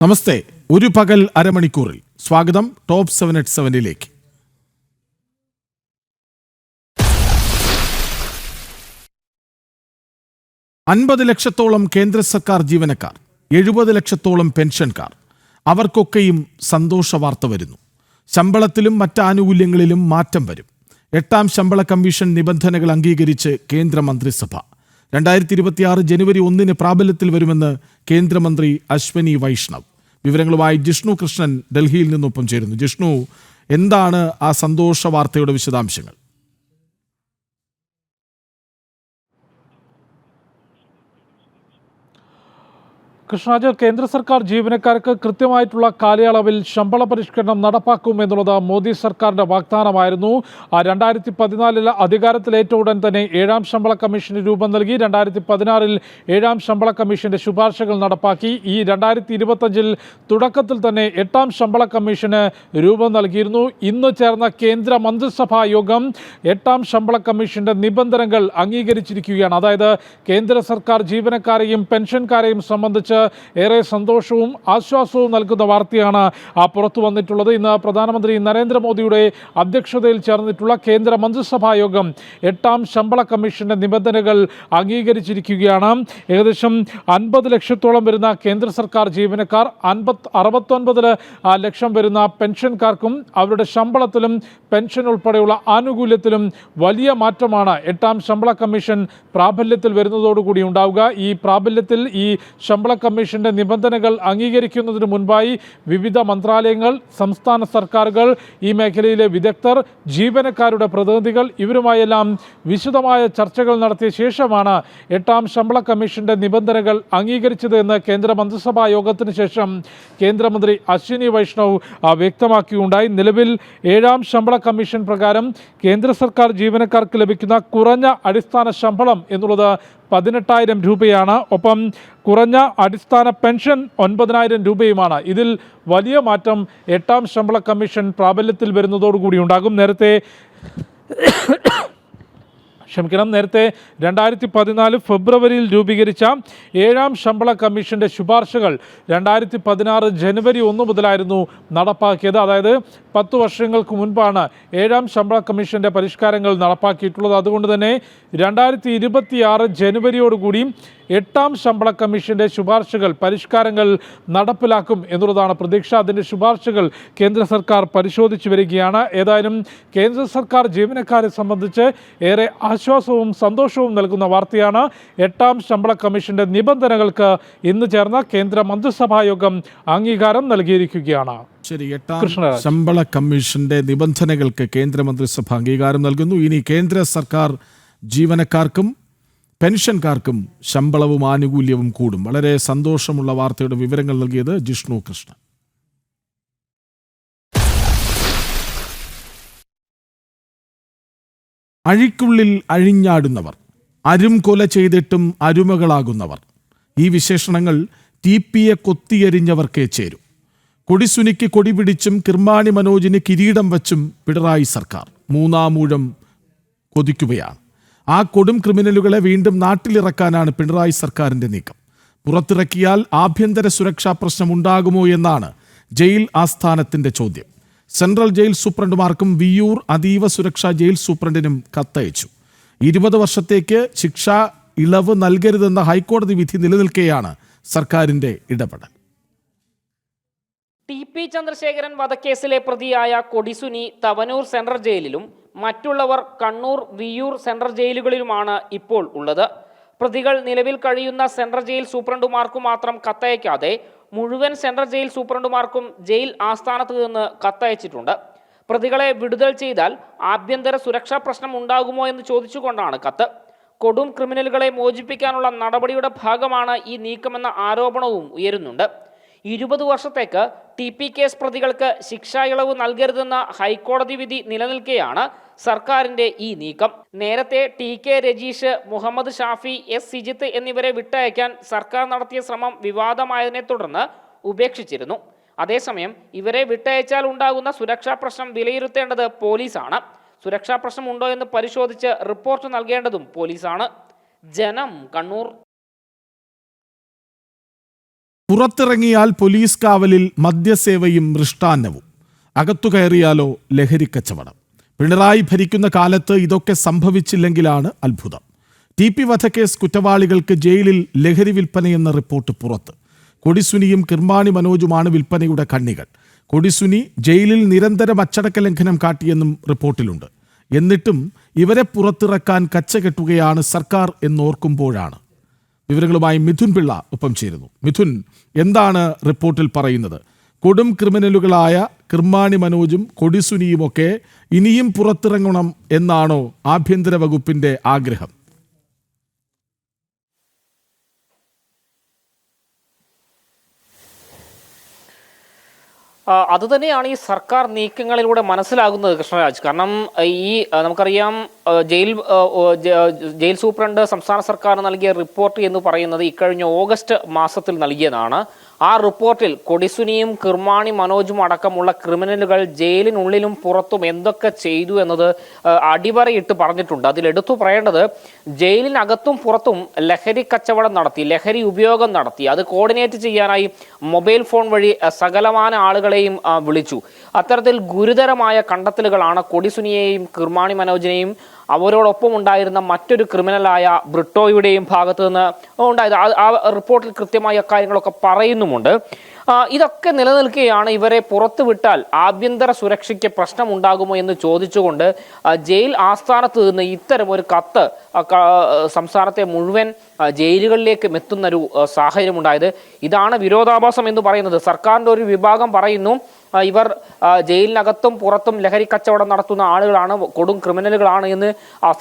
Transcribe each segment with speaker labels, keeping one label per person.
Speaker 1: നമസ്തേ ഒരു പകൽ അരമണിക്കൂറിൽ സ്വാഗതം ടോപ്പ് സെവൻ എറ്റ് സെവനിലേക്ക്. അൻപത് ലക്ഷത്തോളം കേന്ദ്ര സർക്കാർ ജീവനക്കാർ എഴുപത് ലക്ഷത്തോളം പെൻഷൻകാർ അവർക്കൊക്കെയും സന്തോഷ വാർത്ത വരുന്നു. ശമ്പളത്തിലും മറ്റ് ആനുകൂല്യങ്ങളിലും മാറ്റം വരും. എട്ടാം ശമ്പള കമ്മീഷൻ നിബന്ധനകൾ അംഗീകരിച്ച് കേന്ദ്ര മന്ത്രിസഭ രണ്ടായിരത്തി ഇരുപത്തിയാറ് ജനുവരി ഒന്നിന് പ്രാബല്യത്തിൽ വരുമെന്ന് കേന്ദ്രമന്ത്രി അശ്വനി വൈഷ്ണവ്. വിവരങ്ങളുമായി ജിഷ്ണു കൃഷ്ണൻ ഡൽഹിയിൽ നിന്നൊപ്പം ചേരുന്നു. ജിഷ്ണു എന്താണ് ആ സന്തോഷ വാർത്തയുടെ വിശദാംശങ്ങൾ?
Speaker 2: കൃഷ്ണരാജ് കേന്ദ്ര സർക്കാർ ജീവനക്കാർക്ക് കൃത്യമായിട്ടുള്ള കാലയളവിൽ ശമ്പള പരിഷ്കരണം നടപ്പാക്കും എന്നുള്ളത് മോദി സർക്കാരിന്റെ വാഗ്ദാനമായിരുന്നു. രണ്ടായിരത്തി പതിനാലിൽ അധികാരത്തിലേറ്റ ഉടൻ തന്നെ ഏഴാം ശമ്പള കമ്മീഷന് രൂപം നൽകി. രണ്ടായിരത്തി പതിനാറിൽ ഏഴാം ശമ്പള കമ്മീഷന്റെ ശുപാർശകൾ നടപ്പാക്കി. ഈ രണ്ടായിരത്തി ഇരുപത്തഞ്ചിൽ തുടക്കത്തിൽ തന്നെ എട്ടാം ശമ്പള കമ്മീഷന് രൂപം നൽകിയിരുന്നു. ഇന്ന് ചേർന്ന കേന്ദ്ര മന്ത്രിസഭാ യോഗം എട്ടാം ശമ്പള കമ്മീഷന്റെ നിബന്ധനകൾ അംഗീകരിച്ചിരിക്കുകയാണ്. അതായത് കേന്ദ്ര സർക്കാർ ജീവനക്കാരെയും പെൻഷൻകാരെയും സംബന്ധിച്ച് ഏറെ സന്തോഷവും ആശ്വാസവും നൽകുന്ന വാർത്തയാണ് പുറത്തു വന്നിട്ടുള്ളത്. ഇന്ന് പ്രധാനമന്ത്രി നരേന്ദ്രമോദിയുടെ അധ്യക്ഷതയിൽ ചേർന്നിട്ടുള്ള കേന്ദ്ര മന്ത്രിസഭാ യോഗം എട്ടാം ശമ്പള കമ്മീഷന്റെ നിബന്ധനകൾ അംഗീകരിച്ചിരിക്കുകയാണ്. ഏകദേശം അൻപത് ലക്ഷത്തോളം വരുന്ന കേന്ദ്ര സർക്കാർ ജീവനക്കാർ അൻപത് അറുപത്തൊൻപത് ലക്ഷം വരുന്ന പെൻഷൻകാർക്കും അവരുടെ ശമ്പളത്തിലും പെൻഷൻ ഉൾപ്പെടെയുള്ള ആനുകൂല്യത്തിലും വലിയ മാറ്റമാണ് എട്ടാം ശമ്പള കമ്മീഷൻ പ്രാബല്യത്തിൽ വരുന്നതോടുകൂടി ഉണ്ടാവുക. ഈ പ്രാബല്യത്തിൽ ഈ ശമ്പള കമ്മീഷന്റെ നിബന്ധനകൾ അംഗീകരിക്കുന്നതിന് മുൻപായി വിവിധ മന്ത്രാലയങ്ങൾ സംസ്ഥാന സർക്കാരുകൾ ഈ മേഖലയിലെ വിദഗ്ധർ ജീവനക്കാരുടെ പ്രതിനിധികൾ ഇവരുമായെല്ലാം വിശദമായ ചർച്ചകൾ നടത്തിയ ശേഷമാണ് എട്ടാം ശമ്പള കമ്മീഷന്റെ നിബന്ധനകൾ അംഗീകരിച്ചത് എന്ന് കേന്ദ്ര മന്ത്രിസഭാ യോഗത്തിന് ശേഷം കേന്ദ്രമന്ത്രി അശ്വിനി വൈഷ്ണവ് വ്യക്തമാക്കിയുണ്ടായി. നിലവിൽ ഏഴാം ശമ്പള കമ്മീഷൻ പ്രകാരം കേന്ദ്ര സർക്കാർ ജീവനക്കാർക്ക് ലഭിക്കുന്ന കുറഞ്ഞ അടിസ്ഥാന ശമ്പളം എന്നുള്ളത് പതിനെട്ടായിരം രൂപയാണ്. ഒപ്പം കുറഞ്ഞ അടിസ്ഥാന പെൻഷൻ ഒൻപതിനായിരം രൂപയുമാണ്. ഇതിൽ വലിയ മാറ്റം എട്ടാം ശമ്പള കമ്മീഷൻ പ്രാബല്യത്തിൽ വരുന്നതോടുകൂടി ഉണ്ടാകും. നേരത്തെ ക്ഷമിക്കണം. നേരത്തെ രണ്ടായിരത്തി പതിനാല് ഫെബ്രുവരിയിൽ രൂപീകരിച്ച ഏഴാം ശമ്പള കമ്മീഷന്റെ ശുപാർശകൾ രണ്ടായിരത്തി പതിനാറ് ജനുവരി ഒന്ന് മുതലായിരുന്നു നടപ്പാക്കിയത്. അതായത് പത്ത് വർഷങ്ങൾക്ക് മുൻപാണ് ഏഴാം ശമ്പള കമ്മീഷന്റെ പരിഷ്കാരങ്ങൾ നടപ്പാക്കിയിട്ടുള്ളത്. അതുകൊണ്ട് തന്നെ രണ്ടായിരത്തി ഇരുപത്തിയാറ് ജനുവരിയോടുകൂടി എട്ടാം ശമ്പള കമ്മീഷന്റെ ശുപാർശകൾ പരിഷ്കാരങ്ങൾ നടപ്പിലാക്കും എന്നുള്ളതാണ് പ്രതീക്ഷ. അതിന്റെ ശുപാർശകൾ കേന്ദ്ര സർക്കാർ പരിശോധിച്ചു വരികയാണ്. ഏതായാലും കേന്ദ്ര സർക്കാർ ജീവനക്കാരെ സംബന്ധിച്ച് ഏറെ ആശ്വാസവും സന്തോഷവും നൽകുന്ന വാർത്തയാണ് എട്ടാം ശമ്പള കമ്മീഷന്റെ നിബന്ധനകൾക്ക് ഇന്ന് ചേർന്ന കേന്ദ്ര മന്ത്രിസഭാ യോഗം അംഗീകാരം നൽകിയിരിക്കുകയാണ്.
Speaker 1: ശരി എട്ടാം. ശമ്പള കമ്മീഷന്റെ നിബന്ധനകൾക്ക് കേന്ദ്രമന്ത്രിസഭ അംഗീകാരം നൽകുന്നു. ഇനി കേന്ദ്ര സർക്കാർ ജീവനക്കാർക്കും പെൻഷൻകാർക്കും ശമ്പളവും ആനുകൂല്യവും കൂടും. വളരെ സന്തോഷമുള്ള വാർത്തയുടെ വിവരങ്ങൾ നൽകിയത് ജിഷ്ണു കൃഷ്ണൻ. അഴിക്കുള്ളിൽ അഴിഞ്ഞാടുന്നവർ അരും കൊല ചെയ്തിട്ടും അരുമകളാകുന്നവർ. ഈ വിശേഷണങ്ങൾ ടി പിയെ കൊത്തിയെരിഞ്ഞവർക്കേ ചേരും. കൊടിസുനിക്ക് കൊടി പിടിച്ചും കിർമാണി മനോജിന് കിരീടം വച്ചും പിണറായി സർക്കാർ മൂന്നാമൂഴം കൊതിക്കുകയാണ്. ആ കൊടും ക്രിമിനലുകളെ വീണ്ടും നാട്ടിലിറക്കാനാണ് പിണറായി സർക്കാരിന്റെ നീക്കം. പുറത്തിറക്കിയാൽ ആഭ്യന്തര സുരക്ഷാ പ്രശ്നം ഉണ്ടാകുമോ എന്നാണ് ജയിൽ ആസ്ഥാനത്തിന്റെ ചോദ്യം. സെൻട്രൽ ജയിൽ സൂപ്രണ്ടുമാർക്കും വിയൂർ അതീവ സുരക്ഷാ ജയിൽ സൂപ്രണ്ടിനും കത്തയച്ചു. ഇരുപത് വർഷത്തേക്ക് ശിക്ഷ ഇളവ് നൽകരുതെന്ന ഹൈക്കോടതി വിധി നിലനിൽക്കെയാണ് സർക്കാരിന്റെ ഇടപെടൽ.
Speaker 3: ടി പി ചന്ദ്രശേഖരൻ വധക്കേസിലെ പ്രതിയായ കൊടിസുനി തവനൂർ സെൻട്രൽ ജയിലിലും മറ്റുള്ളവർ കണ്ണൂർ വിയൂർ സെൻട്രൽ ജയിലുകളിലുമാണ് ഇപ്പോൾ ഉള്ളത്. പ്രതികൾ നിലവിൽ കഴിയുന്ന സെൻട്രൽ ജയിൽ സൂപ്രണ്ടുമാർക്കു മാത്രം കത്തയക്കാതെ മുഴുവൻ സെൻട്രൽ ജയിൽ സൂപ്രണ്ടുമാർക്കും ജയിൽ ആസ്ഥാനത്ത് നിന്ന് കത്തയച്ചിട്ടുണ്ട്. പ്രതികളെ വിടുതൽ ചെയ്താൽ ആഭ്യന്തര സുരക്ഷാ പ്രശ്നം ഉണ്ടാകുമോ എന്ന് ചോദിച്ചുകൊണ്ടാണ് കത്ത്. കൊടും ക്രിമിനലുകളെ മോചിപ്പിക്കാനുള്ള നടപടിയുടെ ഭാഗമാണ് ഈ നീക്കമെന്ന ആരോപണവും ഉയരുന്നുണ്ട്. ഇരുപത് വർഷത്തേക്ക് ടി പി കേസ് പ്രതികൾക്ക് ശിക്ഷാ ഇളവ് നൽകരുതെന്ന ഹൈക്കോടതി വിധി നിലനിൽക്കെയാണ് സർക്കാരിന്റെ ഈ നീക്കം. നേരത്തെ T K Rajeesh Muhammad Shafi S Sijith എന്നിവരെ വിട്ടയക്കാൻ സർക്കാർ നടത്തിയ ശ്രമം വിവാദമായതിനെ തുടർന്ന് ഉപേക്ഷിച്ചിരുന്നു. അതേസമയം ഇവരെ വിട്ടയച്ചാൽ ഉണ്ടാകുന്ന സുരക്ഷാ പ്രശ്നം വിലയിരുത്തേണ്ടത് പോലീസാണ്. സുരക്ഷാ പ്രശ്നം ഉണ്ടോ എന്ന് പരിശോധിച്ച് റിപ്പോർട്ട് നൽകേണ്ടതും പോലീസാണ്. ജനം കണ്ണൂർ.
Speaker 1: പുറത്തിറങ്ങിയാൽ പോലീസ് കാവലിൽ മദ്യസേവയും മൃഷ്ടാന്നവും. അകത്തു കയറിയാലോ ലഹരിക്കച്ചവടം. പിണറായി ഭരിക്കുന്ന കാലത്ത് ഇതൊക്കെ സംഭവിച്ചില്ലെങ്കിലാണ് അത്ഭുതം. ടി പി വധക്കേസ് കുറ്റവാളികൾക്ക് ജയിലിൽ ലഹരി വിൽപ്പനയെന്ന റിപ്പോർട്ട് പുറത്ത്. കൊടിസുനിയും കിർമാണി മനോജുമാണ് വിൽപ്പനയുടെ കണ്ണികൾ. കൊടിസുനി ജയിലിൽ നിരന്തരം അച്ചടക്ക ലംഘനം കാട്ടിയെന്നും റിപ്പോർട്ടിലുണ്ട്. എന്നിട്ടും ഇവരെ പുറത്തിറക്കാൻ കച്ച കെട്ടുകയാണ് സർക്കാർ എന്നോർക്കുമ്പോഴാണ്. വിവരങ്ങളുമായി മിഥുൻ പിള്ള ഒപ്പം ചേരുന്നു. മിഥുൻ എന്താണ് റിപ്പോർട്ടിൽ പറയുന്നത്? കൊടും ക്രിമിനലുകളായ കിർമാണി മനോജും കൊടിസുനിയുമൊക്കെ ഇനിയും പുറത്തിറങ്ങണം എന്നാണോ ആഭ്യന്തര വകുപ്പിന്റെ ആഗ്രഹം.
Speaker 3: അത് അതുതന്നെയാണ് ഈ സർക്കാർ നീക്കങ്ങളിലൂടെ മനസ്സിലാകുന്നത് കൃഷ്ണരാജ്. കാരണം ഈ നമുക്കറിയാം ജയിൽ ജയിൽ സൂപ്രണ്ട് സംസ്ഥാന സർക്കാർ നൽകിയ റിപ്പോർട്ട് എന്ന് പറയുന്നത് ഇക്കഴിഞ്ഞ ഓഗസ്റ്റ് മാസത്തിൽ നൽകിയതാണ്. ആ റിപ്പോർട്ടിൽ കൊടിസുനിയും കിർമാണി മനോജും അടക്കമുള്ള ക്രിമിനലുകൾ ജയിലിനുള്ളിലും പുറത്തും എന്തൊക്കെ ചെയ്തു എന്നത് അടിവരയിട്ട് പറഞ്ഞിട്ടുണ്ട്. അതിൽ എടുത്തു പറയേണ്ടത് ജയിലിനകത്തും പുറത്തും ലഹരി കച്ചവടം നടത്തി ലഹരി ഉപയോഗം നടത്തി. അത് കോർഡിനേറ്റ് ചെയ്യാനായി മൊബൈൽ ഫോൺ വഴി സകലമാന ആളുകളെയും വിളിച്ചു. അത്തരത്തിൽ ഗുരുതരമായ കണ്ടെത്തലുകളാണ് കൊടിസുനിയെയും കിർമാണി മനോജിനെയും അവരോടൊപ്പം ഉണ്ടായിരുന്ന മറ്റൊരു ക്രിമിനലായ ബ്രിട്ടോയുടെയും ഭാഗത്തു നിന്ന് ഉണ്ടായത്. ആ- റിപ്പോർട്ടിൽ കൃത്യമായി അക്കാര്യങ്ങളൊക്കെ പറയുന്നുമുണ്ട്. ഇതൊക്കെ നിലനിൽക്കുകയാണ് ഇവരെ പുറത്തു വിട്ടാൽ ആഭ്യന്തര സുരക്ഷയ്ക്ക് പ്രശ്നമുണ്ടാകുമോ എന്ന് ചോദിച്ചുകൊണ്ട് ജയിൽ ആസ്ഥാനത്ത് നിന്ന് ഇത്തരം ഒരു കത്ത് സംസ്ഥാനത്തെ മുഴുവൻ ജയിലുകളിലേക്ക് എത്തുന്നൊരു സാഹചര്യം സാഹചര്യമുണ്ടായത്. ഇതാണ് വിരോധാഭാസം എന്ന് പറയുന്നത്. സർക്കാരിന്റെ ഒരു വിഭാഗം പറയുന്നു ഇവർ ജയിലിനകത്തും പുറത്തും ലഹരി കച്ചവടം നടത്തുന്ന ആളുകളാണ് കൊടും ക്രിമിനലുകളാണ് എന്ന്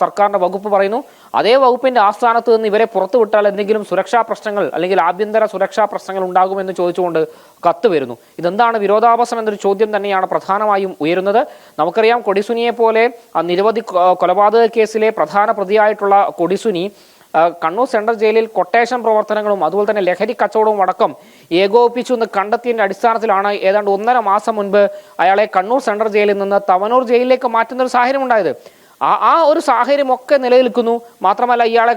Speaker 3: സർക്കാരിന്റെ വകുപ്പ് പറയുന്നു. അതേ വകുപ്പിന്റെ ആസ്ഥാനത്ത് നിന്ന് ഇവരെ പുറത്തുവിട്ടാൽ എന്തെങ്കിലും സുരക്ഷാ പ്രശ്നങ്ങൾ അല്ലെങ്കിൽ ആഭ്യന്തര സുരക്ഷാ പ്രശ്നങ്ങൾ ഉണ്ടാകുമെന്ന് ചോദിച്ചുകൊണ്ട് കത്ത് വരുന്നു. ഇതെന്താണ് വിരോധാഭാസം എന്നൊരു ചോദ്യം തന്നെയാണ് പ്രധാനമായും ഉയരുന്നത്. നമുക്കറിയാം കൊടിസുനിയെ പോലെ നിരവധി കൊലപാതക കേസിലെ പ്രധാന പ്രതിയായിട്ടുള്ള കൊടിസുനി കണ്ണൂർ സെൻട്രൽ ജയിലിൽ കൊട്ടേഷൻ പ്രവർത്തനങ്ങളും അതുപോലെ തന്നെ ലഹരി കച്ചവടവും അടക്കം ഏകോപിപ്പിച്ചു എന്ന് കണ്ടെത്തിയതിന്റെ അടിസ്ഥാനത്തിലാണ് ഏതാണ്ട് ഒന്നര മാസം മുൻപ് അയാളെ കണ്ണൂർ സെൻട്രൽ ജയിലിൽ നിന്ന് തവനൂർ ജയിലിലേക്ക് മാറ്റുന്ന ഒരു സാഹചര്യം ഉണ്ടായത് ആ ആ ഒരു സാഹചര്യമൊക്കെ നിലനിൽക്കുന്നു. മാത്രമല്ല ഇയാളെ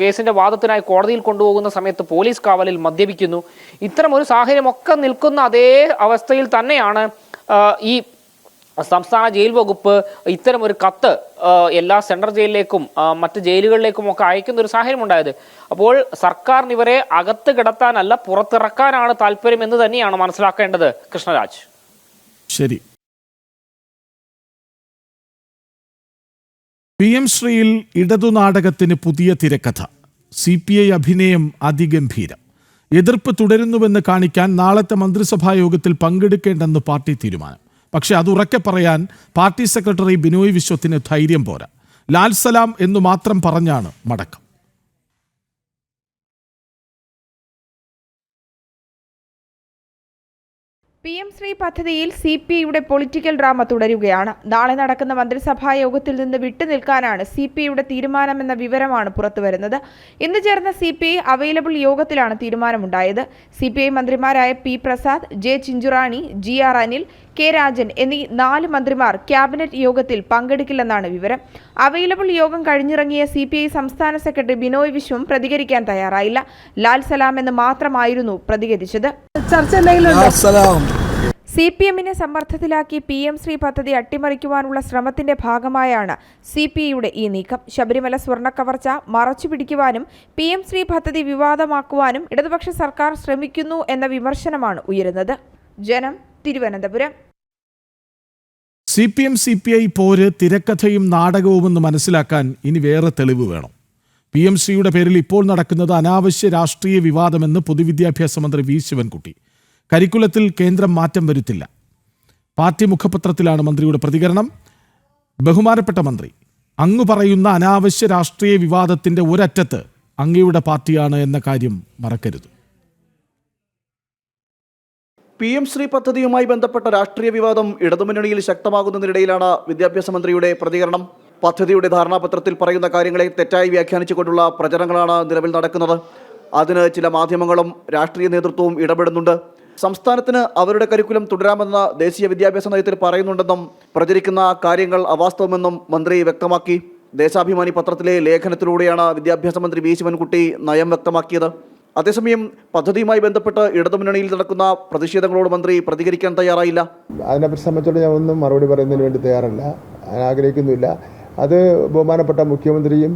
Speaker 3: കേസിന്റെ വാദത്തിനായി കോടതിയിൽ കൊണ്ടുപോകുന്ന സമയത്ത് പോലീസ് കാവലിൽ മദ്യപിക്കുന്നു. ഇത്തരം ഒരു സാഹചര്യമൊക്കെ നിൽക്കുന്ന അതേ അവസ്ഥയിൽ തന്നെയാണ് ഈ സംസ്ഥാന ജയിൽ വകുപ്പ് ഇത്തരം ഒരു കത്ത് എല്ലാ സെൻട്രൽ ജയിലിലേക്കും മറ്റ് ജയിലുകളിലേക്കും ഒക്കെ അയക്കുന്ന ഒരു സാഹചര്യം ഉണ്ടായത് അപ്പോൾ സർക്കാരിന് ഇവരെ അകത്ത് കിടത്താനല്ല പുറത്തിറക്കാനാണ് താല്പര്യം എന്ന് തന്നെയാണ് മനസ്സിലാക്കേണ്ടത് കൃഷ്ണരാജ്.
Speaker 1: ശരി. പി എം ശ്രീയിൽ ഇടതു നാടകത്തിന് പുതിയ തിരക്കഥ. സി പി ഐ അഭിനയം അതിഗംഭീരം. എതിർപ്പ് തുടരുന്നുവെന്ന് കാണിക്കാൻ നാളത്തെ മന്ത്രിസഭാ യോഗത്തിൽ പങ്കെടുക്കേണ്ടെന്ന് പാർട്ടി തീരുമാനം. പക്ഷെ അത് ഉറക്കെ പറയാൻ പാർട്ടി സെക്രട്ടറി ബിനോയ് വിശ്വത്തിന് ധൈര്യം പോരാ. ലാൽ സലാം എന്നു മാത്രം പറഞ്ഞാണ് മടക്കം.
Speaker 4: പി എം ശ്രീ പദ്ധതിയിൽ സി പി ഐയുടെ പൊളിറ്റിക്കൽ ഡ്രാമ തുടരുകയാണ്. നാളെ നടക്കുന്ന മന്ത്രിസഭാ യോഗത്തിൽ നിന്ന് വിട്ടുനിൽക്കാനാണ് സി പി ഐയുടെ തീരുമാനമെന്ന വിവരമാണ് പുറത്തുവരുന്നത് ഇന്ന് ചേർന്ന സി പി ഐ അവൈലബിൾ യോഗത്തിലാണ് തീരുമാനമുണ്ടായത്. സി പി ഐ മന്ത്രിമാരായ P Prasad J Chinchurani G R Anil K Rajan എന്നീ നാല് മന്ത്രിമാർ ക്യാബിനറ്റ് യോഗത്തിൽ പങ്കെടുക്കില്ലെന്നാണ് വിവരം. അവൈലബിൾ യോഗം കഴിഞ്ഞിറങ്ങിയ സി പി ഐ സംസ്ഥാന സെക്രട്ടറി ബിനോയ് വിശ്വം പ്രതികരിക്കാൻ തയ്യാറായില്ല. ലാൽ സലാം എന്ന് മാത്രമായിരുന്നു പ്രതികരിച്ചത്. സി പി എമ്മിനെ സമ്മർദ്ദത്തിലാക്കി പി എം ശ്രീ പദ്ധതി അട്ടിമറിക്കുവാനുള്ള ശ്രമത്തിന്റെ ഭാഗമായാണ് സി പി ഐയുടെ ഈ നീക്കം. ശബരിമല സ്വർണക്കവർച്ച മറച്ചുപിടിക്കുവാനും പി എം ശ്രീ പദ്ധതി വിവാദമാക്കുവാനും ഇടതുപക്ഷ സർക്കാർ ശ്രമിക്കുന്നു എന്ന വിമർശനമാണ് ഉയരുന്നത്. ജനം Thiruvananthapuram.
Speaker 1: C P M C P I പോര് തിരക്കഥയും നാടകവുമെന്ന് മനസ്സിലാക്കാൻ ഇനി വേറെ തെളിവ് വേണം. പി എം സിയുടെ പേരിൽ ഇപ്പോൾ നടക്കുന്നത് അനാവശ്യ രാഷ്ട്രീയ വിവാദമെന്ന് പൊതുവിദ്യാഭ്യാസ മന്ത്രി വി ശിവൻകുട്ടി. കരിക്കുലത്തിൽ കേന്ദ്രം മാറ്റം വരുത്തില്ല. പാർട്ടി മുഖപത്രത്തിലാണ് മന്ത്രിയുടെ പ്രതികരണം. ബഹുമാനപ്പെട്ട മന്ത്രി അങ്ങ് പറയുന്ന അനാവശ്യ രാഷ്ട്രീയ വിവാദത്തിന്റെ ഒരറ്റത്ത് അങ്ങയുടെ പാർട്ടിയാണ് എന്ന കാര്യം മറക്കരുത്.
Speaker 5: പി എം ശ്രീ പദ്ധതിയുമായി ബന്ധപ്പെട്ട രാഷ്ട്രീയ വിവാദം ഇടതുമുന്നണിയിൽ ശക്തമാകുന്നതിനിടയിലാണ് വിദ്യാഭ്യാസ മന്ത്രിയുടെ പ്രതികരണം. പദ്ധതിയുടെ ധാരണാപത്രത്തിൽ പറയുന്ന കാര്യങ്ങളെ തെറ്റായി വ്യാഖ്യാനിച്ചുകൊണ്ടുള്ള പ്രചരണങ്ങളാണ് നിലവിൽ നടക്കുന്നത്. അതിന് ചില മാധ്യമങ്ങളും രാഷ്ട്രീയ നേതൃത്വവും ഇടപെടുന്നുണ്ട്. സംസ്ഥാനത്തിന് അവരുടെ കരിക്കുലം തുടരാമെന്ന ദേശീയ വിദ്യാഭ്യാസ നയത്തിൽ പറയുന്നുണ്ടെന്നും പ്രചരിക്കുന്ന കാര്യങ്ങൾ അവാസ്തവമെന്നും മന്ത്രി വ്യക്തമാക്കി. ദേശാഭിമാനി പത്രത്തിലെ ലേഖനത്തിലൂടെയാണ് വിദ്യാഭ്യാസ മന്ത്രി വി ശിവൻകുട്ടി നയം വ്യക്തമാക്കിയത്. അതേസമയം പദ്ധതിയുമായി ബന്ധപ്പെട്ട് ഇടതുമുന്നണിയിൽ നടക്കുന്ന പ്രതിഷേധങ്ങളോട് മന്ത്രി പ്രതികരിക്കാൻ തയ്യാറായില്ല?
Speaker 6: അതിനെ സംബന്ധിച്ചോളം ഞാൻ ഒന്നും മറുപടി പറയുന്നതിന് വേണ്ടി തയ്യാറല്ല. ഞാൻ ആഗ്രഹിക്കുന്നില്ല അത് ബഹുമാനപ്പെട്ട മുഖ്യമന്ത്രിയും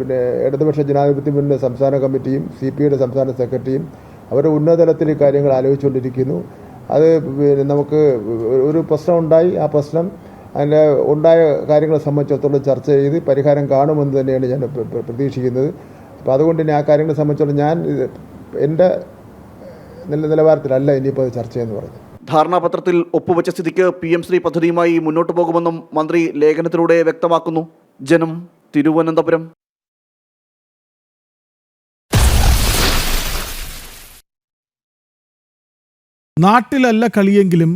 Speaker 6: പിന്നെ ഇടതുപക്ഷ ജനാധിപത്യ മുന്നണി സംസ്ഥാന കമ്മിറ്റിയും സി പി ഐയുടെ സംസ്ഥാന സെക്രട്ടറിയും അവരുടെ ഉന്നതതലത്തിൽ കാര്യങ്ങൾ ആലോചിച്ചുകൊണ്ടിരിക്കുന്നു. അത് നമുക്ക് ഒരു പ്രശ്നം ഉണ്ടായി. ആ പ്രശ്നം അതിന്റെ ഉണ്ടായ കാര്യങ്ങളെ സംബന്ധിച്ചിടത്തോളം ചർച്ച ചെയ്ത് പരിഹാരം കാണുമെന്ന് തന്നെയാണ് ഞാൻ പ്ര- പ്ര- പ്രതീക്ഷിക്കുന്നത്. അപ്പോൾ അതുകൊണ്ട് ഇനി ആ കാര്യങ്ങളെ സംബന്ധിച്ചോളം ഞാൻ എന്റെ നില നിലവാരത്തിലല്ല ഇനിയിപ്പോൾ അത് ചർച്ച ചെയ്യുന്നു പറഞ്ഞത്.
Speaker 5: ധാരണാപത്രത്തിൽ ഒപ്പുവെച്ച സ്ഥിതിക്ക് പി എം ശ്രീ പദ്ധതിയുമായി മുന്നോട്ടു പോകുമെന്നും മന്ത്രി ലേഖനത്തിലൂടെ വ്യക്തമാക്കുന്നു. ജനം തിരുവനന്തപുരം.
Speaker 1: നാട്ടിലല്ല കളിയെങ്കിലും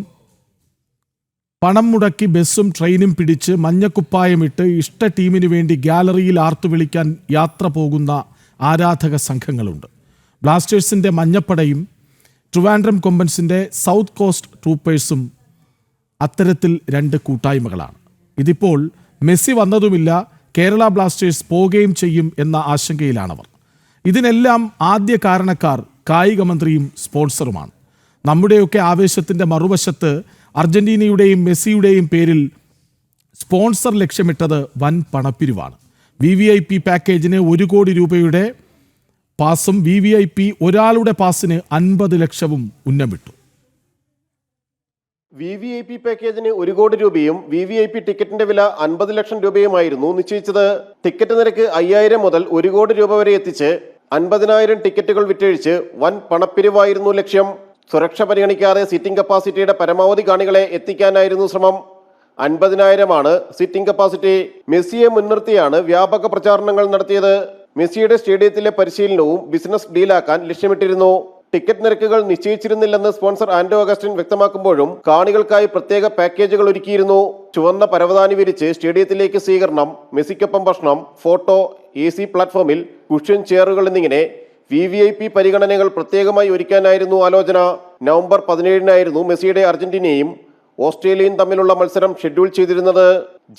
Speaker 1: പണം മുടക്കി ബസ്സും ട്രെയിനും പിടിച്ച് മഞ്ഞക്കുപ്പായമിട്ട് ഇഷ്ട ടീമിനു വേണ്ടി ഗാലറിയിൽ ആർത്തുവിളിക്കാൻ യാത്ര പോകുന്ന ആരാധക സംഘങ്ങളുണ്ട്. ബ്ലാസ്റ്റേഴ്സിന്റെ മഞ്ഞപ്പടയും ട്രിവാൻഡ്രം കൊമ്പൻസിന്റെ സൗത്ത് കോസ്റ്റ് ട്രൂപ്പേഴ്സും അത്തരത്തിൽ രണ്ട് കൂട്ടായ്മകളാണ്. ഇതിപ്പോൾ മെസ്സി വന്നതുമില്ല കേരള ബ്ലാസ്റ്റേഴ്സ് പോവുകയും ചെയ്യും എന്ന ആശങ്കയിലാണവർ. ഇതിനെല്ലാം ആദ്യ കാരണക്കാർ കായിക മന്ത്രിയും സ്പോൺസറുമാണ്. നമ്മുടെയൊക്കെ ആവേശത്തിന്റെ മറുവശത്ത് അർജന്റീനയുടെയും മെസ്സിയുടെയും പേരിൽ സ്പോൺസർ ലക്ഷ്യമിട്ടത് വൻ പണപ്പിരിവാണ്. വി വി ഐ പി പാക്കേജിന് ഒരു കോടി രൂപയുടെ പാസും വി വി ഐ പി ഒരാളുടെ പാസിന് അൻപത് ലക്ഷവും ഉന്നം വിട്ടു
Speaker 7: വി വി ഐ പി പാക്കേജിന് ഒരു കോടി രൂപയും വി വി ഐ പി ടിക്കറ്റിന്റെ വില അൻപത് ലക്ഷം രൂപയുമായിരുന്നു. നിശ്ചയിച്ചത് ടിക്കറ്റ് നിരക്ക് അയ്യായിരം മുതൽ ഒരു കോടി രൂപ വരെ എത്തിച്ച് അൻപതിനായിരം ടിക്കറ്റുകൾ വിറ്റഴിച്ച് വൻ പണപ്പിരിവായിരുന്നു ലക്ഷ്യം. സുരക്ഷ പരിഗണിക്കാതെ സീറ്റിംഗ് കപ്പാസിറ്റിയുടെ പരമാവധി കാണികളെ എത്തിക്കാനായിരുന്നു ശ്രമം. അൻപതിനായിരമാണ് സിറ്റിംഗ് കപ്പാസിറ്റി. മെസ്സിയെ മുൻനിർത്തിയാണ് വ്യാപക പ്രചാരണങ്ങൾ നടത്തിയത്. മെസ്സിയുടെ സ്റ്റേഡിയത്തിലെ പരിശീലനവും ബിസിനസ് ഡീലാക്കാൻ ലക്ഷ്യമിട്ടിരുന്നു. ടിക്കറ്റ് നിരക്കുകൾ നിശ്ചയിച്ചിരുന്നില്ലെന്ന് സ്പോൺസർ ആന്റോ അഗസ്റ്റിൻ വ്യക്തമാക്കുമ്പോഴും കാണികൾക്കായി പ്രത്യേക പാക്കേജുകൾ ഒരുക്കിയിരുന്നു. ചുവന്ന പരവതാനി വിരിച്ച് സ്റ്റേഡിയത്തിലേക്ക് സ്വീകരണം മെസ്സിക്കൊപ്പം ഭക്ഷണം ഫോട്ടോ എ സി പ്ലാറ്റ്ഫോമിൽ കുഷ്യൻ ചെയറുകൾ എന്നിങ്ങനെ വി വി ഐ പി പരിഗണനകൾ പ്രത്യേകമായി ഒരുക്കാനായിരുന്നു ആലോചന. നവംബർ പതിനേഴിനായിരുന്നു മെസ്സിയുടെ അർജന്റീനയും ഓസ്ട്രേലിയയും തമ്മിലുള്ള മത്സരം ഷെഡ്യൂൾ ചെയ്തിരുന്നത്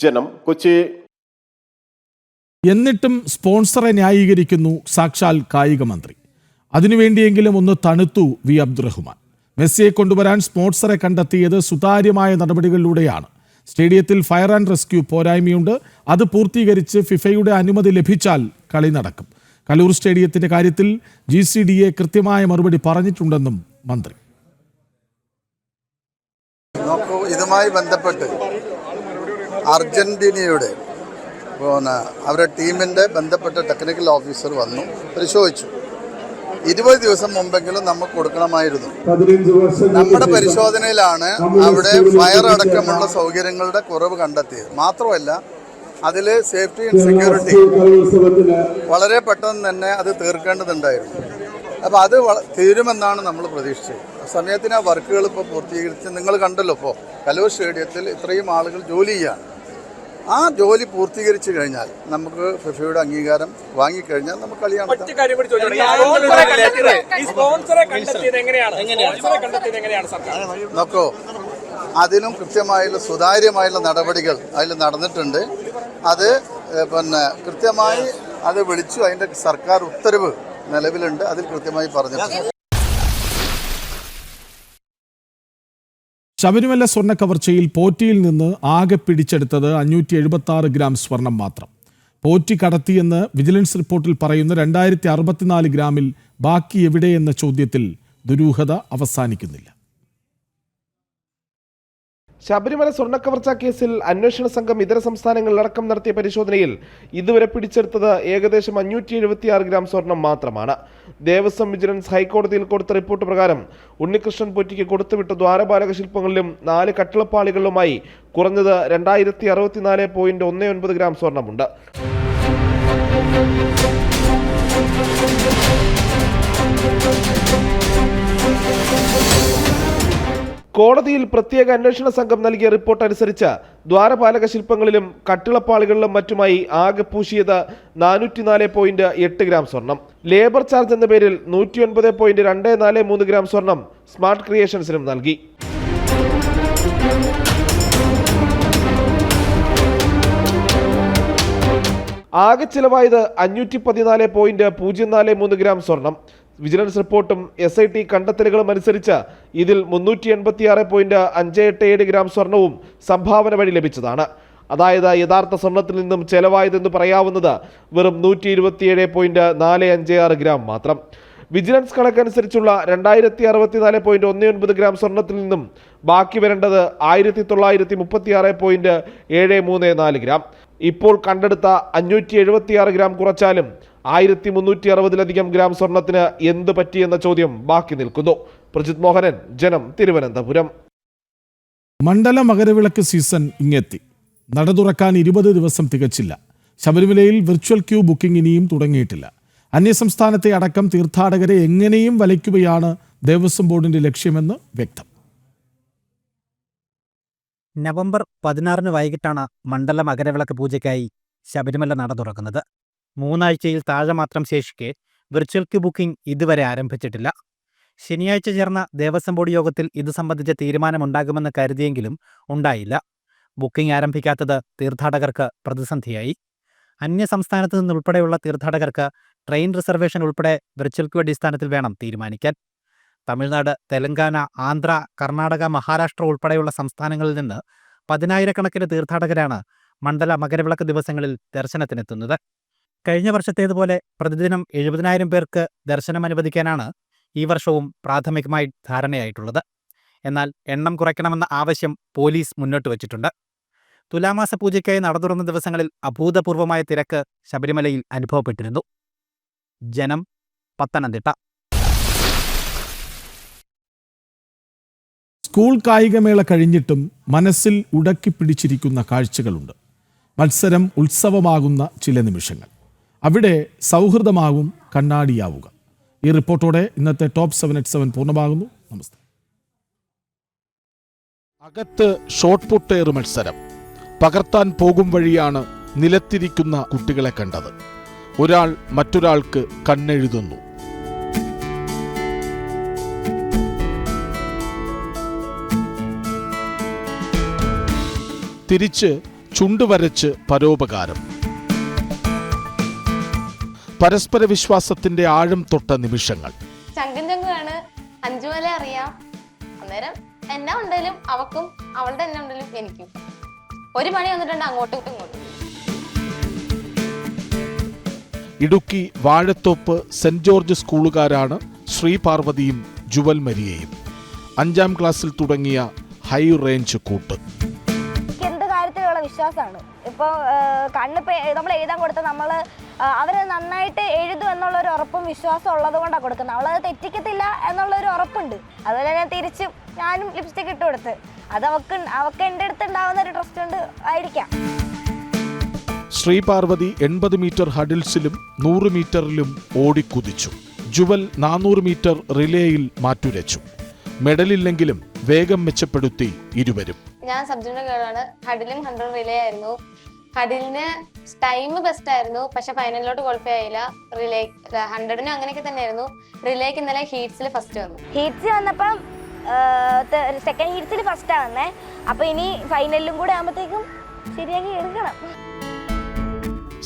Speaker 7: ജനം കൊച്ചി.
Speaker 1: എന്നിട്ടും സ്പോൺസറെ ന്യായീകരിക്കുന്നു സാക്ഷാൽ കായിക മന്ത്രി. അതിനുവേണ്ടിയെങ്കിലും ഒന്ന് തണുത്തു വി അബ്ദുറഹ്മാൻ. മെസ്സിയെ കൊണ്ടുവരാൻ സ്പോൺസറെ കണ്ടെത്തിയത് സുതാര്യമായ നടപടികളിലൂടെയാണ്. സ്റ്റേഡിയത്തിൽ ഫയർ ആൻഡ് റെസ്ക്യൂ പോരായ്മയുണ്ട്. അത് പൂർത്തീകരിച്ച് ഫിഫയുടെ അനുമതി ലഭിച്ചാൽ കളി നടക്കും. കലൂർ സ്റ്റേഡിയത്തിന്റെ കാര്യത്തിൽ ജി സി ഡി എ കൃത്യമായ മറുപടി പറഞ്ഞിട്ടുണ്ടെന്നും മന്ത്രി.
Speaker 8: ഇതുമായി ബന്ധപ്പെട്ട് അർജന്റീനയുടെ പിന്നെ അവരുടെ ടീമിന്റെ ബന്ധപ്പെട്ട ടെക്നിക്കൽ ഓഫീസർ വന്നു പരിശോധിച്ചു. ഇരുപത് ദിവസം മുമ്പെങ്കിലും നമുക്ക് കൊടുക്കണമായിരുന്നു. നമ്മുടെ പരിശോധനയിലാണ് അവിടെ ഫയർ അടക്കമുള്ള സൗകര്യങ്ങളുടെ കുറവ് കണ്ടെത്തിയത്. മാത്രമല്ല അതിൽ സേഫ്റ്റി ആൻഡ് സെക്യൂരിറ്റി വളരെ പെട്ടെന്ന് തന്നെ അത് തീർക്കേണ്ടതുണ്ടായിരുന്നു. അപ്പോൾ അത് വള- തീരുമെന്നാണ് നമ്മൾ പ്രതീക്ഷിച്ചത്. ആ സമയത്തിന് ആ വർക്കുകൾ ഇപ്പോൾ പൂർത്തീകരിച്ച് നിങ്ങൾ കണ്ടല്ലോ ഇപ്പോൾ കലൂർ സ്റ്റേഡിയത്തിൽ ഇത്രയും ആളുകൾ ജോലി ചെയ്യാണ് ആ ജോലി പൂർത്തീകരിച്ചു കഴിഞ്ഞാൽ നമുക്ക് ഫിഫയുടെ അംഗീകാരം വാങ്ങിക്കഴിഞ്ഞാൽ നമുക്ക് കളി നോക്കൂ അതിനും കൃത്യമായുള്ള സുതാര്യമായുള്ള നടപടികൾ അതിൽ നടന്നിട്ടുണ്ട്. അത് പിന്നെ കൃത്യമായി അത് വിളിച്ചു. അതിന്റെ സർക്കാർ ഉത്തരവ് നിലവിലുണ്ട്. അതിൽ കൃത്യമായി പറഞ്ഞു
Speaker 1: ശബരിമല സ്വർണ കവർച്ചയിൽ പോറ്റിയിൽ നിന്ന് ആകെ പിടിച്ചെടുത്തത് അഞ്ഞൂറ്റി എഴുപത്തി ആറ് ഗ്രാം സ്വർണം മാത്രം. പോറ്റി കടത്തിയെന്ന് വിജിലൻസ് റിപ്പോർട്ടിൽ പറയുന്ന രണ്ടായിരത്തി അറുപത്തിനാല് ഗ്രാമിൽ ബാക്കി എവിടെയെന്ന ചോദ്യത്തിൽ ദുരൂഹത അവസാനിക്കുന്നില്ല.
Speaker 4: ശബരിമല സ്വർണക്കവർച്ചാ കേസിൽ അന്വേഷണ സംഘം ഇതര സംസ്ഥാനങ്ങളിലടക്കം നടത്തിയ പരിശോധനയിൽ ഇതുവരെ പിടിച്ചെടുത്തത് ഏകദേശം അഞ്ഞൂറ്റി എഴുപത്തിയാറ് ഗ്രാം സ്വർണം മാത്രമാണ്. ദേവസ്വം വിജിലൻസ് ഹൈക്കോടതിയിൽ കൊടുത്ത റിപ്പോർട്ട് പ്രകാരം ഉണ്ണികൃഷ്ണൻ പൊറ്റിക്ക് കൊടുത്തുവിട്ട ദ്വാരപാലക ശില്പങ്ങളിലും നാല് കട്ടിളപ്പാളികളിലുമായി കുറഞ്ഞത് രണ്ടായിരത്തി അറുപത്തിനാല് പോയിന്റ് ഒന്ന് ഒൻപത് ഗ്രാം സ്വർണമുണ്ട്. കോടതിയിൽ പ്രത്യേക അന്വേഷണ സംഘം നൽകിയ റിപ്പോർട്ട് അനുസരിച്ച് ദ്വാരപാലക ശില്പങ്ങളിലും കട്ടിളപ്പാളികളിലും മറ്റുമായി ആകെ പൂശിയത് നാനൂറ്റിനാല് പോയിന്റ് എട്ട് ഗ്രാം സ്വർണം. ലേബർ ചാർജ് എന്ന പേരിൽ നൂറ്റി ഒൻപത് പോയിന്റ് രണ്ട് നാല് മൂന്ന് ഗ്രാം സ്വർണം സ്മാർട്ട് ക്രിയേഷൻസിനും നൽകി. ആകെ ചിലവായത് അഞ്ഞൂറ്റി പതിനാല് പോയിന്റ് പൂജ്യം നാല് മൂന്ന് ഗ്രാം സ്വർണം. വിജിലൻസ് റിപ്പോർട്ടും എസ് ഐ ടി കണ്ടെത്തലുകളും അനുസരിച്ച് ഇതിൽ മുന്നൂറ്റി എൺപത്തിയാറ് പോയിന്റ് അഞ്ച് എട്ട് ഏഴ് ഗ്രാം സ്വർണവും സംഭാവന വഴി ലഭിച്ചതാണ്. അതായത് യഥാർത്ഥ സ്വർണത്തിൽ നിന്നും ചെലവായതെന്ന് പറയാവുന്നത് വെറും നൂറ്റി ഇരുപത്തിയേഴ് പോയിന്റ് നാല് അഞ്ച് ആറ് ഗ്രാം മാത്രം. വിജിലൻസ് കണക്കനുസരിച്ചുള്ള രണ്ടായിരത്തി അറുപത്തിനാല് പോയിന്റ് ഒന്ന് ഒൻപത് ഗ്രാം സ്വർണത്തിൽ നിന്നും ബാക്കി വരേണ്ടത് ആയിരത്തി തൊള്ളായിരത്തി മുപ്പത്തിയാറ് പോയിന്റ് ഏഴ് മൂന്ന് നാല് ഗ്രാം. ഇപ്പോൾ കണ്ടെടുത്ത അഞ്ഞൂറ്റി എഴുപത്തിയാറ് ഗ്രാം കുറച്ചാലും ആയിരത്തി മുന്നൂറ്റി അറുപതിലധികം ഗ്രാം സ്വർണത്തിന് എന്ത് പറ്റിയെന്ന ചോദ്യം ബാക്കി നിൽക്കുന്നു. പ്രജിത് മോഹനൻ ജനം തിരുവനന്തപുരം.
Speaker 1: മണ്ഡല മകരവിളക്ക് സീസൺ ഇങ്ങെത്തി. നട തുറക്കാൻ ഇരുപത് ദിവസം തികച്ചില്ല. ശബരിമലയിൽ വിർച്വൽ ക്യൂ ബുക്കിംഗ് ഇനിയും തുടങ്ങിയിട്ടില്ല. അന്യസംസ്ഥാനത്തെ അടക്കം തീർത്ഥാടകരെ എങ്ങനെയും വലയ്ക്കുകയാണ് ദേവസ്വം ബോർഡിന്റെ ലക്ഷ്യമെന്ന് വ്യക്തം.
Speaker 9: നവംബർ പതിനാറിന് വൈകിട്ടാണ് മണ്ഡല മകരവിളക്ക് പൂജയ്ക്കായി ശബരിമല നട തുറക്കുന്നത്. മൂന്നാഴ്ചയിൽ താഴെ മാത്രം ശേഷിക്കെ വിർച്വൽ ക്യൂ ബുക്കിംഗ് ഇതുവരെ ആരംഭിച്ചിട്ടില്ല. ശനിയാഴ്ച ചേർന്ന ദേവസ്വം ബോർഡ് യോഗത്തിൽ ഇത് സംബന്ധിച്ച തീരുമാനമുണ്ടാകുമെന്ന് കരുതിയെങ്കിലും ഉണ്ടായില്ല. ബുക്കിംഗ് ആരംഭിക്കാത്തത് തീർത്ഥാടകർക്ക് പ്രതിസന്ധിയായി. അന്യ സംസ്ഥാനത്തു നിന്നുൾപ്പെടെയുള്ള തീർത്ഥാടകർക്ക് ട്രെയിൻ റിസർവേഷൻ ഉൾപ്പെടെ വിർച്വൽ ക്യൂ അടിസ്ഥാനത്തിൽ വേണം തീരുമാനിക്കാൻ. തമിഴ്നാട് തെലങ്കാന ആന്ധ്ര കർണാടക മഹാരാഷ്ട്ര ഉൾപ്പെടെയുള്ള സംസ്ഥാനങ്ങളിൽ നിന്ന് പതിനായിരക്കണക്കിന് തീർത്ഥാടകരാണ് മണ്ഡല മകരവിളക്ക് ദിവസങ്ങളിൽ ദർശനത്തിനെത്തുന്നത്. കഴിഞ്ഞ വർഷത്തേതുപോലെ പ്രതിദിനം എഴുപതിനായിരം പേർക്ക് ദർശനം അനുവദിക്കാനാണ് ഈ വർഷവും പ്രാഥമികമായി ധാരണയായിട്ടുള്ളത്. എന്നാൽ എണ്ണം കുറയ്ക്കണമെന്ന ആവശ്യം പോലീസ് മുന്നോട്ട് വച്ചിട്ടുണ്ട്. തുലാമാസ പൂജയ്ക്കായി നട തുറന്ന ദിവസങ്ങളിൽ അഭൂതപൂർവമായ തിരക്ക് ശബരിമലയിൽ അനുഭവപ്പെട്ടിരുന്നു. ജനം പത്തനംതിട്ട.
Speaker 1: സ്കൂൾ കായികമേള കഴിഞ്ഞിട്ടും മനസ്സിൽ ഉടക്കി പിടിച്ചിരിക്കുന്ന കാഴ്ചകളുണ്ട്. മത്സരം ഉത്സവമാകുന്ന ചില നിമിഷങ്ങൾ. അവിടെ സൗഹൃദമാകും കണ്ണാടിയാവുക. ഈ റിപ്പോർട്ടോടെ ഇന്നത്തെ ടോപ്പ് സെവൻ എറ്റ് സെവൻ പൂർണമാകുന്നു. നമസ്തേ. അകത്ത് ഷോട്ട് പുട്ടേർ മത്സരം. പകർത്താൻ പോകും വഴിയാണ് നിലത്തിരിക്കുന്ന കുട്ടികളെ കണ്ടത്. ഒരാൾ മറ്റൊരാൾക്ക് കണ്ണെഴുതുന്നു. തിരിച്ച് ചുണ്ടുവരച്ച് പരോപകാരം. പരസ്പര വിശ്വാസത്തിന്റെ ആഴം തൊട്ട നിമിഷങ്ങൾ.
Speaker 10: ചങ്കും ചങ്കുമാണ് അഞ്ചുമല അറിയാം. അന്നേരം എന്നെ ഉണ്ടെങ്കിലും അവക്കും അവളുടെ എന്നെ ഉണ്ടെങ്കിലും എനിക്കും. ഒരു പണി വന്നിട്ടുണ്ട് അങ്ങോട്ടും ഇങ്ങോട്ടും.
Speaker 1: ഇടുക്കി വാഴത്തോപ്പ് സെന്റ് ജോർജ് സ്കൂളുകാരാണ് ശ്രീപാർവതിയും ജുവൽ മരിയയും. അഞ്ചാം ക്ലാസ്സിൽ തുടങ്ങിയ ഹൈ റേഞ്ച് കൂട്ട്.
Speaker 11: എന്ത് കാര്യത്തിലുള്ള വിശ്വാസമാണ്? ഇപ്പോൾ കണ്ണിപ്പോൾ നമ്മൾ എഴുതാൻ കൊടുത്ത നമ്മൾ അവർ നന്നായിട്ട് എഴുതും എന്നുള്ള ഒരു ഉറപ്പും വിശ്വാസം ഉള്ളത് കൊണ്ടാണ് കൊടുക്കുന്നത്. അവളത് തെറ്റിക്കത്തില്ല എന്നുള്ളൊരു ഉറപ്പുണ്ട്. അതുപോലെ ഞാൻ തിരിച്ചും ഞാനും ലിപ്സ്റ്റിക് ഇട്ട് കൊടുത്ത്. അത് അവക്ക് അവക്ക് എന്റെ അടുത്ത് ഉണ്ടാവുന്ന ഒരു ട്രസ്റ്റ് കൊണ്ട് ആയിരിക്കാം.
Speaker 1: ശ്രീപാർവതി എൺപത് മീറ്റർ ഹഡിൽസിലും നൂറ് മീറ്ററിലും ഓടിക്കുതിച്ചു ജുവൽ നാനൂറ് മീറ്റർ റിലേയിൽ മാറ്റുരച്ചു. മെഡലില്ലെങ്കിലും വേഗം മെച്ചപ്പെടുത്തി ഇരുവരും.
Speaker 10: ഞാൻ സബ്ജുവിന്റെ കേളാണ് ഹഡിലും ഹൺഡ്രഡ് റിലേ ആയിരുന്നു. ഹഡിലിന് ടൈം ബെസ്റ്റ് ആയിരുന്നു. പക്ഷെ ഫൈനലിലോട്ട് ക്വാളിഫൈ ആയില്ല. റിലേ ഹൺഡ്രഡിനും അങ്ങനെയൊക്കെ തന്നെയായിരുന്നു. റിലേക്ക് ഇന്നലെ ഹീറ്റ്സിൽ ഫസ്റ്റ് വന്നു.
Speaker 11: ഹീറ്റ്സ് വന്നപ്പം സെക്കൻഡ് ഹീറ്റ്സിൽ ഫസ്റ്റ് വന്നേ. അപ്പൊ ഇനി ഫൈനലിലും കൂടെ ആകുമ്പോഴത്തേക്കും ശരിയാക്കി എടുക്കണം.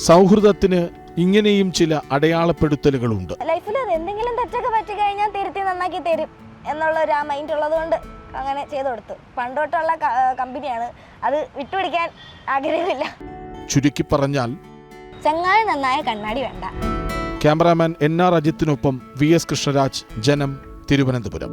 Speaker 1: സൗഹൃദത്തിന് ഇങ്ങനെയും ചില അടയാളപ്പെടുത്തലുകളുണ്ട്.
Speaker 11: ലൈഫിൽ എന്തെങ്കിലും തെറ്റൊക്കെ പറ്റി കഴിഞ്ഞാൽ തിരുത്തി നന്നാക്കി തരും എന്നുള്ള ഒരു ആ മൈൻഡ് ഉള്ളത് കൊണ്ട് അങ്ങനെ ചെയ്തു കൊടുത്തു. പണ്ടോട്ടുള്ള കമ്പനിയാണ്. അത് വിട്ടുപിടിക്കാൻ ആഗ്രഹമില്ല.
Speaker 1: ചുരുക്കി പറഞ്ഞാൽ
Speaker 11: ചങ്ങായി നന്നായ കണ്ണാടി വേണ്ട.
Speaker 1: ക്യാമറാമാൻ എൻ ആർ അജിത്തിനൊപ്പം വി എസ് കൃഷ്ണരാജ് ജനം തിരുവനന്തപുരം.